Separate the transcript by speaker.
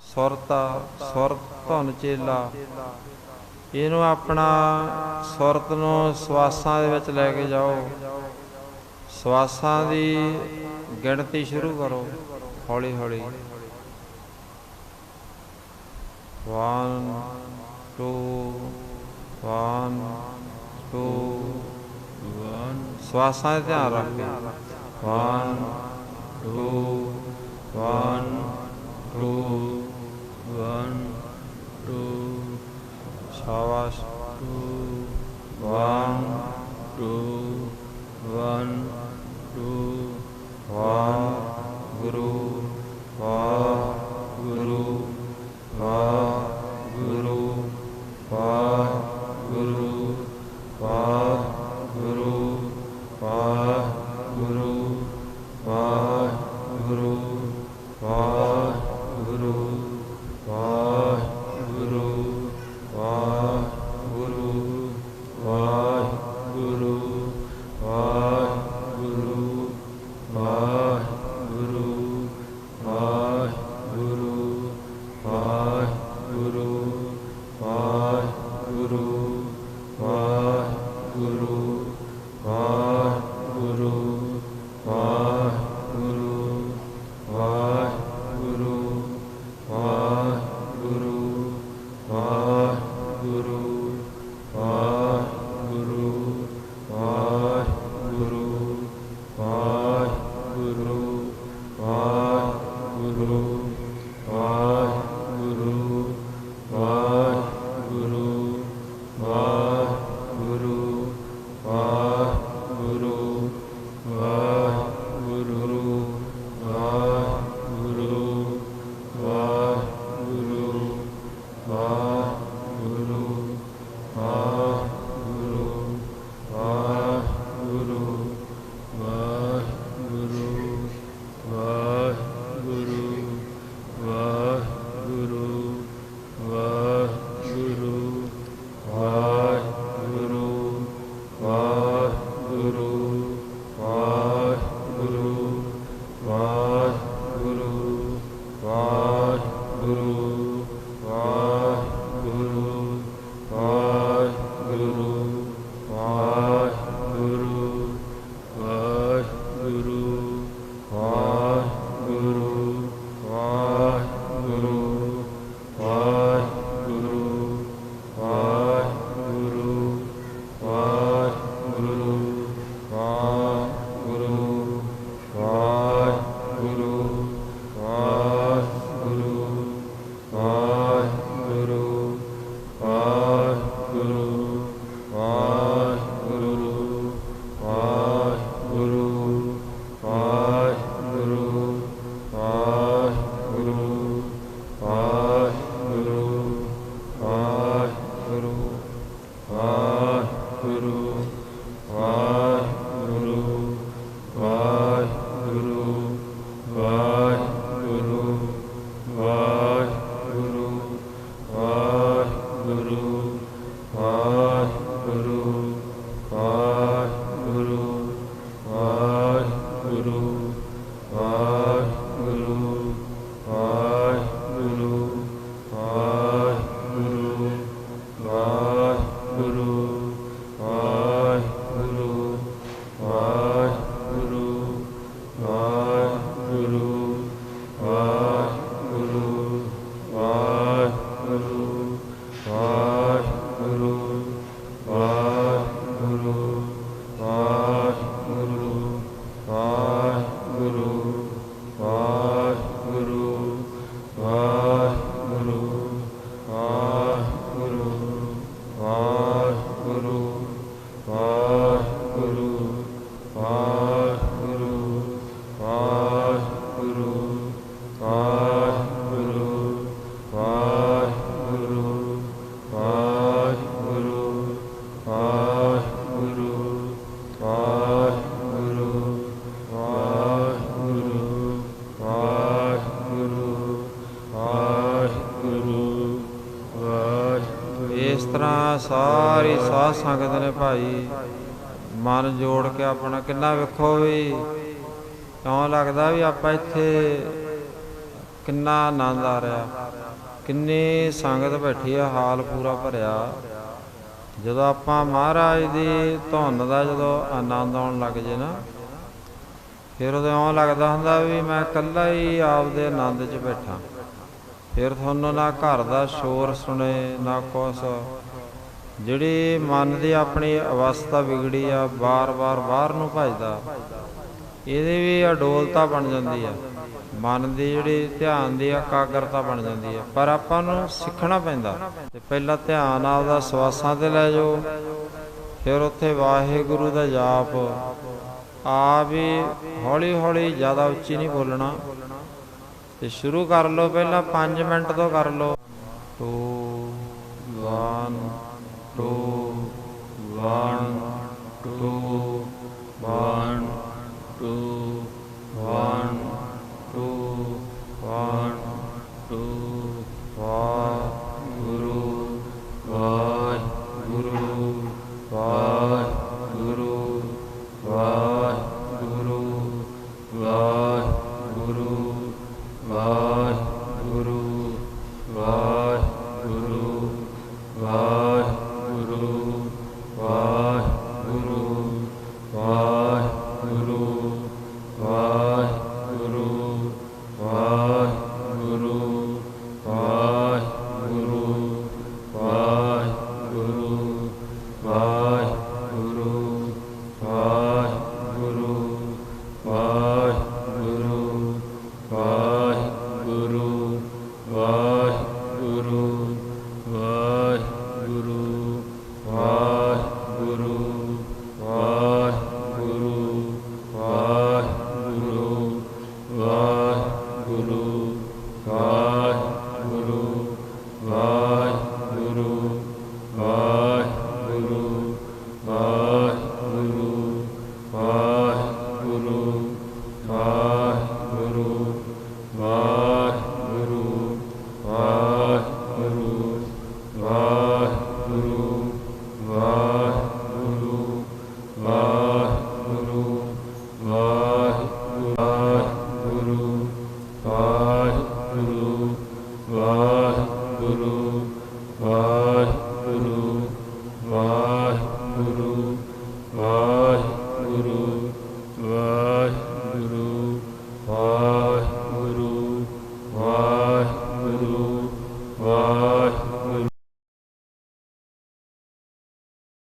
Speaker 1: ਸੁਰਤਾ ਸੁਰ ਧੁਨ ਚੇਲਾ। ਇਹਨੂੰ ਆਪਣਾ ਸੁਰਤ ਨੂੰ ਸਵਾਸਾਂ ਦੇ ਵਿੱਚ ਲੈ ਕੇ ਜਾਓ। ਸਵਾਸਾਂ ਦੀ ਗਿਣਤੀ ਸ਼ੁਰੂ ਕਰੋ ਹੌਲੀ ਹੌਲੀ 1 2 1 2 1 ਸਵਾਸਾਂ ਤੇ ਧਿਆਨ ਰੱਖ ਕੇ। 1 2 1 2 How was Du Waheguru Waheguru Waheguru Waheguru Waheguru Waheguru Waheguru Waheguru Waheguru Waheguru Waheguru ਇਸ ਤਰ੍ਹਾਂ ਸਾਰੀ ਸਾਧ ਸੰਗਤ ਨੇ ਭਾਈ ਮਨ ਜੋੜ ਕੇ ਆਪਣਾ ਕਿੰਨਾ ਵੇਖੋ ਵੀ ਕਿਉਂ ਲੱਗਦਾ ਵੀ ਆਪਾਂ ਇੱਥੇ ਕਿੰਨਾ ਆਨੰਦ ਆ ਰਿਹਾ। ਕਿੰਨੇ ਸੰਗਤ ਬੈਠੀ ਆ, ਹਾਲ ਪੂਰਾ ਭਰਿਆ। ਜਦੋਂ ਆਪਾਂ ਮਹਾਰਾਜ ਦੀ ਧੁਨ ਦਾ ਜਦੋਂ ਆਨੰਦ ਆਉਣ ਲੱਗ ਜੇ ਨਾ, ਫਿਰ ਉਹਦੇ ਆਉਂ ਲੱਗਦਾ ਹੁੰਦਾ ਵੀ ਮੈਂ ਇਕੱਲਾ ਹੀ ਆਪ ਦੇ ਆਨੰਦ 'ਚ ਬੈਠਾ। ਫਿਰ ਤੁਹਾਨੂੰ ਨਾ ਘਰ ਦਾ ਸ਼ੋਰ ਸੁਣੇ, ਨਾ ਕੁਛ। ਜਿਹੜੀ ਮਨ ਦੀ ਆਪਣੀ ਅਵਸਥਾ ਵਿਗੜੀ ਆ, ਬਾਰ-ਬਾਰ ਬਾਹਰ ਨੂੰ ਭਜਦਾ, ਇਹਦੇ ਵੀ ਅਡੋਲਤਾ ਬਣ ਜਾਂਦੀ ਆ। ਮਨ ਦੀ ਜਿਹੜੀ ਧਿਆਨ ਦੀ ਇਕਾਗਰਤਾ ਬਣ ਜਾਂਦੀ ਆ। ਪਰ ਆਪਾਂ ਨੂੰ ਸਿੱਖਣਾ ਪੈਂਦਾ। ਤੇ ਪਹਿਲਾਂ ਧਿਆਨ ਆਪਦਾ ਸਵਾਸਾਂ ਤੇ ਲੈ ਜਾਓ। ਫਿਰ ਉੱਥੇ ਵਾਹਿਗੁਰੂ ਦਾ ਜਾਪ। ਆ ਵੀ ਹੌਲੀ ਹੌਲੀ ਜ਼ਿਆਦਾ ਉੱਚੀ ਨਹੀਂ ਬੋਲਣਾ। ਤੇ ਸ਼ੁਰੂ ਕਰ ਲਓ, ਪਹਿਲਾਂ 5 ਮਿੰਟ ਤੋਂ ਕਰ ਲਓ। one, two, one. Guru.